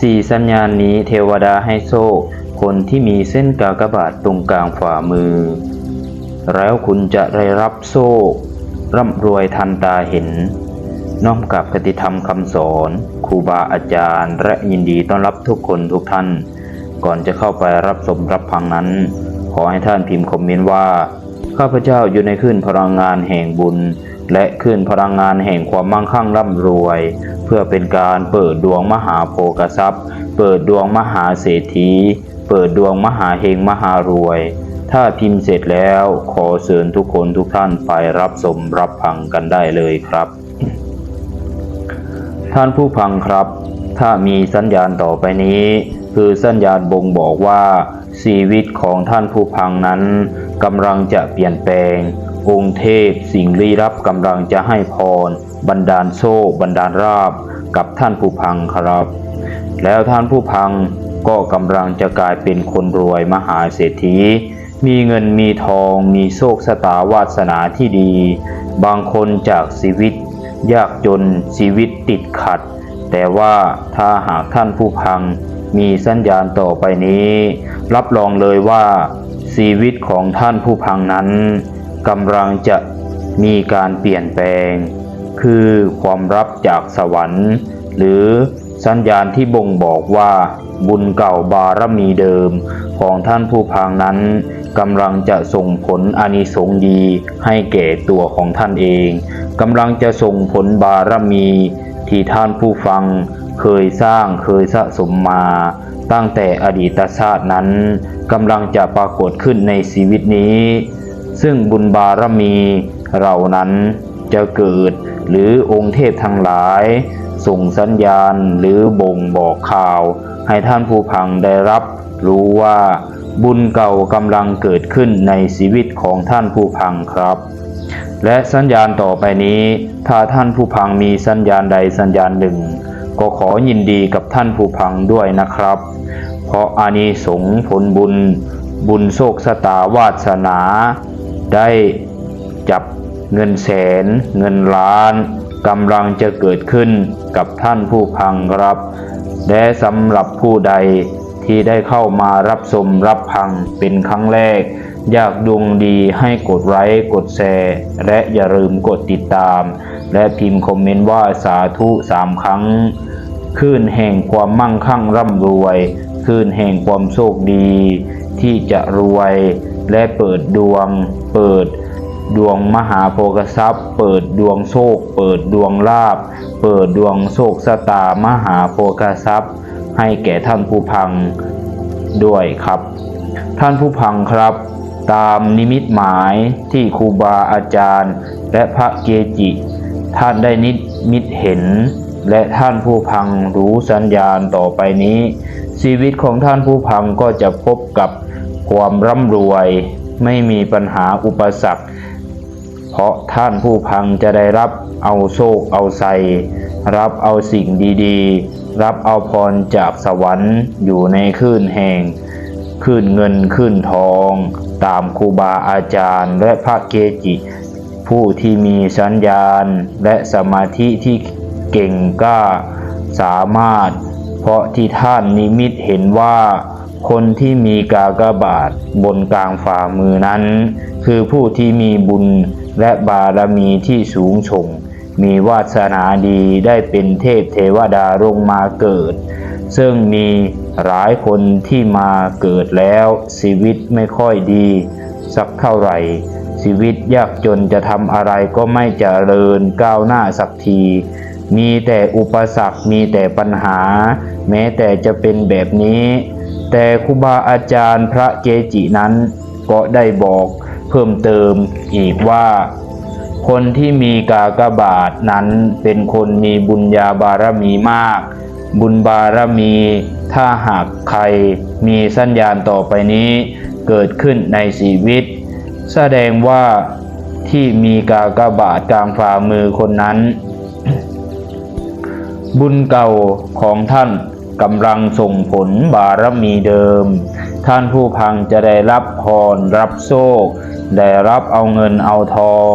สี่สัญญาณนี้เทวดาให้โชคคนที่มีเส้นกากบาทตรงกลางฝ่ามือ แล้วคุณจะได้รับโชคร่ำรวยทันตาเห็น น้อมกับกติธรรมคำสอนครูบาอาจารย์ และยินดีต้อนรับทุกคนทุกท่าน ก่อนจะเข้าไปรับชมรับฟังนั้น ขอให้ท่านพิมพ์คอมเมนต์ว่า ข้าพเจ้าอยู่ในคลื่นพลังงานแห่งบุญ และคลื่นพลังงานแห่งความมั่งคั่งร่ำรวย พื่อเป็นการเปิดดวงมหาโภกทรัพย์ เปิดดวงมหาเศรษฐี เปิดดวงมหาเฮงมหารวย ถ้าพิมพ์เสร็จแล้วขอเชิญทุกคนทุกท่านไปรับชมรับฟังกันได้เลยครับ ท่านผู้ฟังครับ ถ้ามีสัญญาณต่อไปนี้ คือสัญญาณบ่งบอกว่าชีวิตของท่านผู้ฟังนั้นกำลังจะเปลี่ยนแปลง องค์เทพสิ่งลี้ลับกำลังจะให้พร บันดาลโชคบันดาลราบกับท่านผู้พังครับ แล้วท่านผู้พังก็กำลังจะกลายเป็นคนรวยมหาเศรษฐี มีเงินมีทองมีโชคชะตาวาสนาที่ดี บางคนจากชีวิต ยากจนชีวิตติดขัด แต่ว่าถ้าหากท่านผู้พัง มีสัญญาณต่อไปนี้ รับรองเลยว่า ชีวิตของท่านผู้พังนั้นกำลังจะมีการเปลี่ยนแปลง คือความรับจากสวรรค์ หรือสัญญาณที่บ่งบอกว่าบุญเก่าบารมีเดิมของท่านผู้พังนั้นกำลังจะส่งผลอานิสงส์ดีให้แก่ตัวของท่านเองกำลังจะส่งผลบารมีที่ท่านผู้ฟังเคยสร้างเคยสะสมมา ตั้งแต่อดีตชาตินั้นกำลังจะปรากฏขึ้นในชีวิตนี้ ซึ่งบุญบารมีเหล่านั้น จะเกิด หรือองค์เทพทั้งหลาย ส่งสัญญาณหรือบ่งบอกข่าว ให้ท่านผู้พังได้รับรู้ว่าบุญเก่ากำลังเกิดขึ้นในชีวิตของท่านผู้พังครับ และสัญญาณต่อไปนี้ ถ้าท่านผู้พังมีสัญญาณใดสัญญาณหนึ่ง ก็ขอยินดีกับท่านผู้พังด้วยนะครับ เพราะอานิสงส์ผลบุญ บุญโชคสตาวาสนา ได้จับ เงินแสน เงินล้านกำลังจะเกิดขึ้นกับท่านผู้พังครับ และสำหรับผู้ใดที่ได้เข้ามารับชมรับพังเป็นครั้งแรก อยากดวงดีให้กดไลค์กดแชร์และอย่าลืมกดติดตาม และพิมพ์คอมเมนต์ว่าสาธุสามครั้งคลื่นแห่งความมั่งคั่งร่ำรวยคลื่นแห่งความโชคดี ที่จะรวยและเปิดดวง เปิด ดวงมหาโภคทรัพย์ เปิดดวงโชค เปิดดวงลาภเปิดดวงโชคสตามหาโภคทรัพย์ ให้แก่ท่านผู้พังด้วยครับ ท่านผู้พังครับ ตามนิมิตหมายที่ครูบาอาจารย์ และพระเกจิ ท่านได้นิมิตเห็น และท่านผู้พังรู้สัญญาณต่อไปนี้ ชีวิตของท่านผู้พังก็จะพบกับความร่ำรวย ไม่มีปัญหาอุปสรรค เพราะท่านผู้พังจะได้รับเอาโชคเอาไซรับเอาสิ่งดีๆ รับเอาพรจากสวรรค์อยู่ในคลื่นแห่งคลื่นเงินคลื่นทอง ตามครูบาอาจารย์และพระเกจิ ผู้ที่มีสัญญาณและสมาธิที่เก่งกล้าสามารถ เพราะที่ท่านนิมิตเห็นว่าคนที่มีกากบาทบนกลางฝ่ามือนั้น คือผู้ที่มีบุญ และบารมีที่สูงส่งมีวาสนาดีได้เป็นเทพเทวดาลงมาเกิด ซึ่งมีหลายคนที่มาเกิดแล้วชีวิตไม่ค่อยดี สักเท่าไหร่ ชีวิตยากจนจะทำอะไรก็ไม่เจริญก้าวหน้าสักที มีแต่อุปสรรคมีแต่ปัญหา แม้แต่จะเป็นแบบนี้ แต่ครูบาอาจารย์พระเกจินั้นก็ได้บอก เพิ่มเติมอีกว่า คนที่มีกากบาทนั้นเป็นคนมีบุญญาบารมีมาก บุญบารมีถ้าหากใครมีสัญญาณต่อไปนี้เกิดขึ้นในชีวิต แสดงว่าที่มีกากบาทกลางฝ่ามือคนนั้น บุญเก่าของท่านกำลังส่งผลบารมีเดิม ท่านผู้พังจะได้รับพรรับโชค ได้รับเอาเงินเอาทอง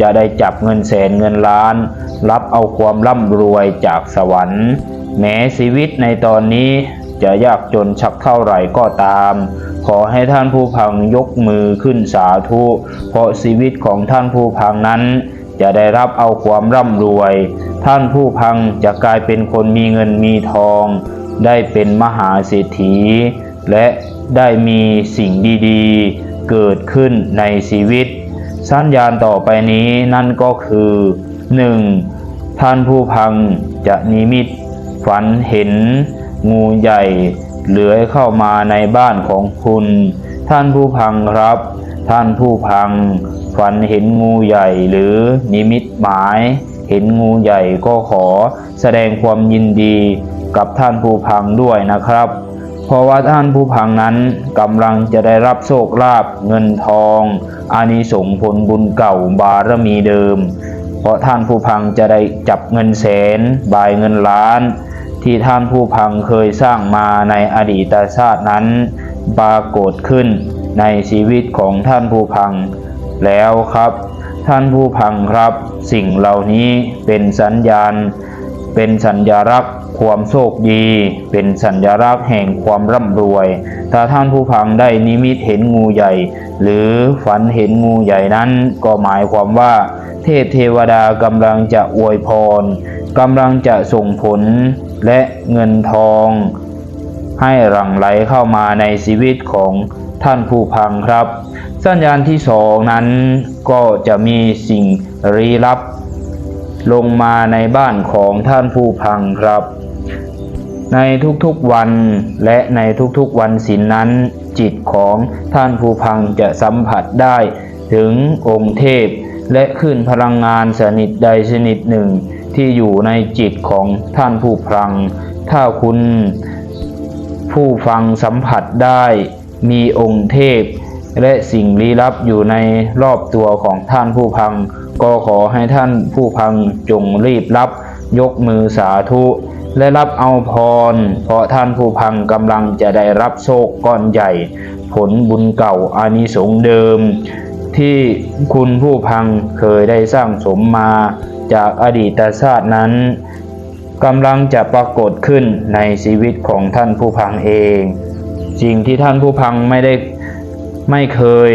จะได้จับเงินแสนเงินล้าน รับเอาความร่ำรวยจากสวรรค์ แม้ชีวิตในตอนนี้จะยากจนชักเท่าไหร่ก็ตาม ขอให้ท่านผู้พังยกมือขึ้นสาธุ เพราะชีวิตของท่านผู้พังนั้น จะได้รับเอาความร่ำรวย ท่านผู้พังจะกลายเป็นคนมีเงินมีทอง ได้เป็นมหาเศรษฐี และได้มีสิ่งดีๆ เกิดขึ้นในชีวิต สัญญาณต่อไปนี้นั่นก็คือ 1. ท่านผู้พังจะนิมิต ฝันเห็น งูใหญ่เลื้อยเข้ามาในบ้านของคุณ ท่านผู้พังครับ ท่านผู้พัง ฝันเห็นงูใหญ่หรือนิมิตหมาย เห็นงูใหญ่ก็ขอแสดงความยินดีกับท่านผู้พังด้วยนะครับ เพราะว่าท่านผู้พังนั้นกำลังจะได้รับโชคลาภเงินทองอานิสงผลบุญเก่าบารมีเดิม เพราะท่านผู้พังจะได้จับเงินแสนบายเงินล้าน ที่ท่านผู้พังเคยสร้างมาในอดีตชาตินั้นปรากฏขึ้นในชีวิตของท่านผู้พัง แล้วครับ ท่านผู้พังครับ สิ่งเหล่านี้เป็นสัญญาณ เป็นสัญลักษณ์ ความโชคดี เป็นสัญลักษณ์แห่งความร่ำรวย ถ้าท่านผู้พังได้นิมิตเห็นงูใหญ่ หรือฝันเห็นงูใหญ่นั้น ก็หมายความว่า เทพเทวดากำลังจะอวยพรกำลังจะส่งผลและเงินทอง ให้หลั่งไหลเข้ามาในชีวิตของท่านผู้พังครับ สัญญาณที่สองนั้นก็จะมีสิ่งลี้ลับ ลงมาในบ้านของท่านผู้พังครับ ในทุกๆวันและในทุกๆวันศิลนั้น จิตของท่านผู้พังจะสัมผัสได้ ถึงองค์เทพ และขึ้นพลังงานชนิดใดชนิดหนึ่ง ที่อยู่ในจิตของท่านผู้พัง ถ้าคุณผู้ฟังสัมผัสได้มีองค์เทพ และสิ่งลี้ลับอยู่ในรอบตัวของท่านผู้พัง ก็ขอให้ท่านผู้พังจงรีบรับ ยกมือสาธุ และรับเอาพร เพราะท่านผู้พังกำลังจะได้รับโชคก้อนใหญ่ ผลบุญเก่าอานิสงส์เดิม ที่คุณผู้พังเคยได้สร้างสมมาจากอดีตชาตินั้นกำลังจะปรากฏขึ้นในชีวิตของท่านผู้พังเอง สิ่งที่ท่านผู้พังไม่ได้ไม่เคย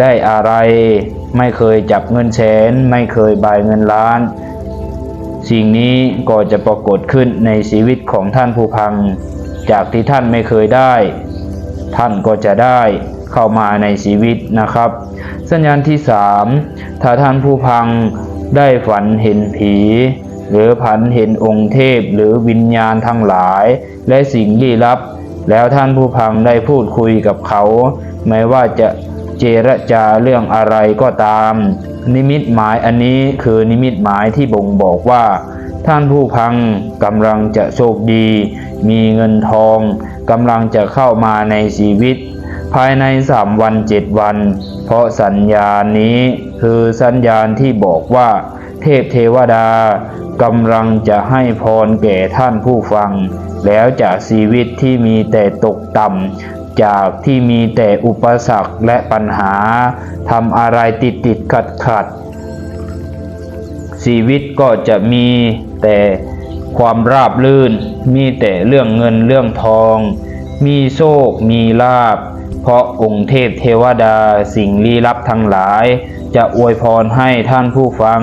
ได้อะไร ไม่เคยจับเงินแสนไม่เคยบายเงินล้าน สิ่งนี้ก็จะปรากฏขึ้นในชีวิตของท่านผู้พัง จากที่ท่านไม่เคยได้ ท่านก็จะได้เข้ามาในชีวิตนะครับ สัญญาณที่ 3 ถ้าท่านผู้พังได้ฝันเห็นผี หรือผันเห็นองค์เทพหรือวิญญาณทั้งหลาย และสิ่งลี้ลับ แล้วท่านผู้พังได้พูดคุยกับเขา ไม่ว่าจะ เจรจาเรื่องอะไรก็ตาม นิมิตหมายอันนี้คือนิมิตหมายที่บ่งบอกว่า ท่านผู้พังกำลังจะโชคดี มีเงินทองกำลังจะเข้ามาในชีวิต ภายในสามวันเจ็ดวัน เพราะสัญญาณนี้คือสัญญาณที่บอกว่า เทพเทวดากำลังจะให้พรแก่ท่านผู้ฟัง แล้วจากชีวิตที่มีแต่ตกต่ำ จากที่มีแต่อุปสรรคและปัญหาทำอะไรติดติดขัดขัดชีวิตก็จะมีแต่ความราบรื่น มีแต่เรื่องเงินเรื่องทอง มีโชคมีลาบ เพราะองค์เทพเทวดาสิ่งลี้ลับทั้งหลาย จะอวยพรให้ท่านผู้ฟัง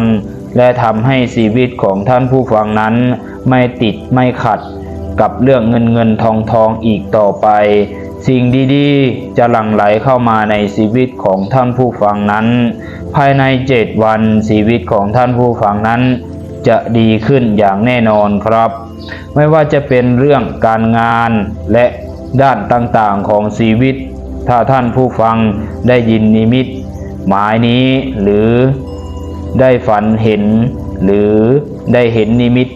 และทำให้ชีวิตของท่านผู้ฟังนั้น ไม่ติดไม่ขัดกับเรื่องเงินเงินทองทองอีกต่อไป สิ่งดีๆ จะหลั่งไหลเข้ามาในชีวิตของท่านผู้ฟังนั้น ภายในเจ็ดวันชีวิตของท่านผู้ฟังนั้น จะดีขึ้นอย่างแน่นอนครับ ไม่ว่าจะเป็นเรื่องการงานและด้านต่างๆของชีวิต ถ้าท่านผู้ฟังได้ยินนิมิต หมายนี้หรือได้ฝันเห็น หรือได้เห็นนิมิต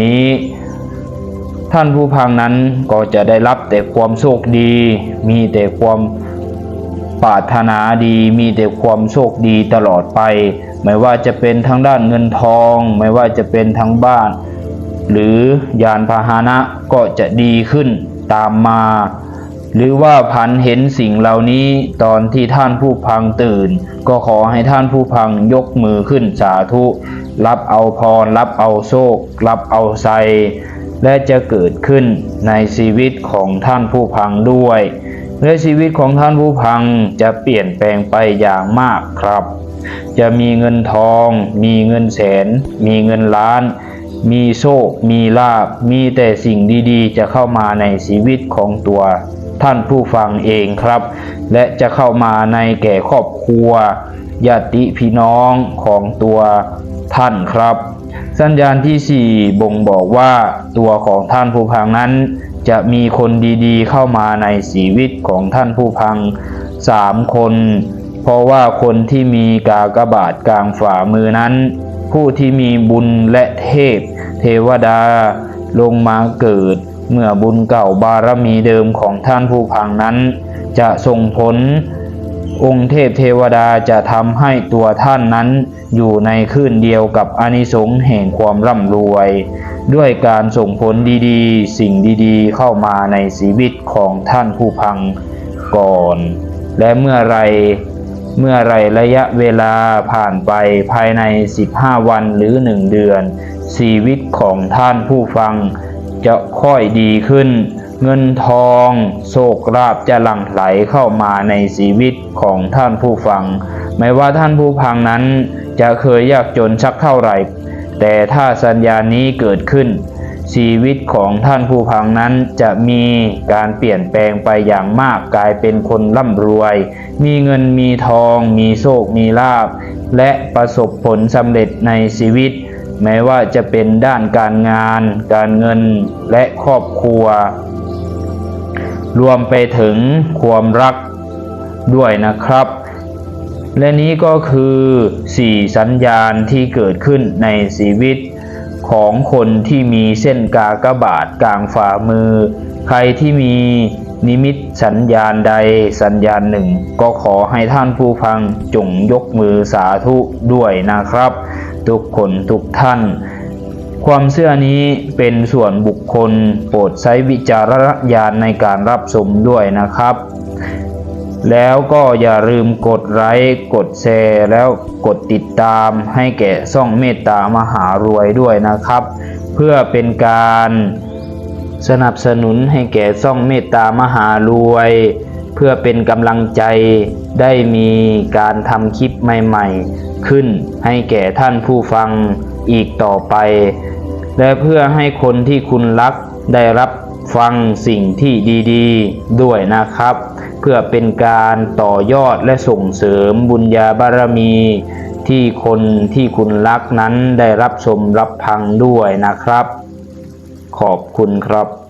นี้ ท่านผู้พังนั้นก็จะได้รับแต่ความโชคดี มีแต่ความปรารถนาดี มีแต่ความโชคดีตลอดไป ไม่ว่าจะเป็นทางด้านเงินทอง ไม่ว่าจะเป็นทางบ้าน หรือยานพาหนะก็จะดีขึ้นตามมา หรือว่าพันเห็นสิ่งเหล่านี้ตอนที่ท่านผู้พังตื่น ก็ขอให้ท่านผู้พังยกมือขึ้นสาธุ รับเอาพร รับเอาโชครับเอาไซ และจะเกิดขึ้นในชีวิตของท่านผู้พังด้วย และชีวิตของท่านผู้พังจะเปลี่ยนแปลงไปอย่างมากครับ จะมีเงินทอง มีเงินแสน มีเงินล้าน มีโชค มีลาบ มีแต่สิ่งดีๆ จะเข้ามาในชีวิตของตัวท่านผู้ฟังเองครับ และจะเข้ามาในแก่ครอบครัวญาติพี่น้องของตัวท่านครับ สัญญาณที่ 4 บ่งบอกว่าตัวของท่านผู้พังนั้น จะมีคนดีๆ เข้ามาในชีวิตของท่านผู้พังสามคน เพราะว่าคนที่มีกากบาทกลางฝ่ามือนั้น ผู้ที่มีบุญและเทพ เทวดา ลงมาเกิด เมื่อบุญเก่าบารมีเดิมของท่านผู้พังนั้น จะส่งผล องค์เทพเทวดาจะทำให้ตัวท่านนั้น อยู่ในคลื่นเดียวกับอานิสงส์แห่งความร่ำรวย ด้วยการส่งผลดีๆ สิ่งดีๆ เข้ามาในชีวิตของท่านผู้พังก่อน และเมื่อไรเมื่อไรระยะเวลาผ่านไปภายใน 15 วันหรือ 1 เดือน ชีวิตของท่านผู้ฟังจะค่อยดีขึ้น เงินทองโชคลาภจะหลั่งไหลเข้ามาในชีวิตของท่านผู้ฟัง ไม่ว่าท่านผู้ฟังนั้นจะเคยยากจนสักเท่าไหร่ แต่ถ้าสัญญานี้เกิดขึ้น ชีวิตของท่านผู้พังนั้นจะมีการเปลี่ยนแปลงไปอย่างมากกลายเป็นคนร่ำรวย มีเงินมีทอง มีโชคมีลาภและประสบผลสำเร็จในชีวิตแม้ว่าจะเป็นด้านการงาน การเงินและครอบครัว รวมไปถึงความรักด้วยนะครับ และนี้ก็คือ 4 สัญญาณที่เกิดขึ้นในชีวิต ของคนที่มีเส้นกากบาทกลางฝ่ามือ ใครที่มีนิมิตสัญญาณใดสัญญาณหนึ่ง ก็ขอให้ท่านผู้ฟังจงยกมือสาธุด้วยนะครับ ทุกคนทุกท่าน ความเชื่อนี้เป็นส่วนบุคคลโปรดใช้วิจารณญาณในการรับชมด้วยนะครับ แล้วก็อย่าลืมกดไลค์กดแชร์แล้วกดติดตามให้แก่ช่องเมตตามหารวยด้วยนะครับ เพื่อเป็นการสนับสนุนให้แก่ช่องเมตตามหารวย พื่อเป็นกำลังใจได้มีการทำคลิปใหม่ๆ ขึ้นให้แก่ท่านผู้ฟังอีกต่อไป และเพื่อให้คนที่คุณรักได้รับฟังสิ่งที่ดีๆ ด้วยนะครับ เพื่อเป็นการต่อยอดและส่งเสริมบุญญาบารมี ที่คนที่คุณรักนั้นได้รับชมรับพังด้วยนะครับ ขอบคุณครับ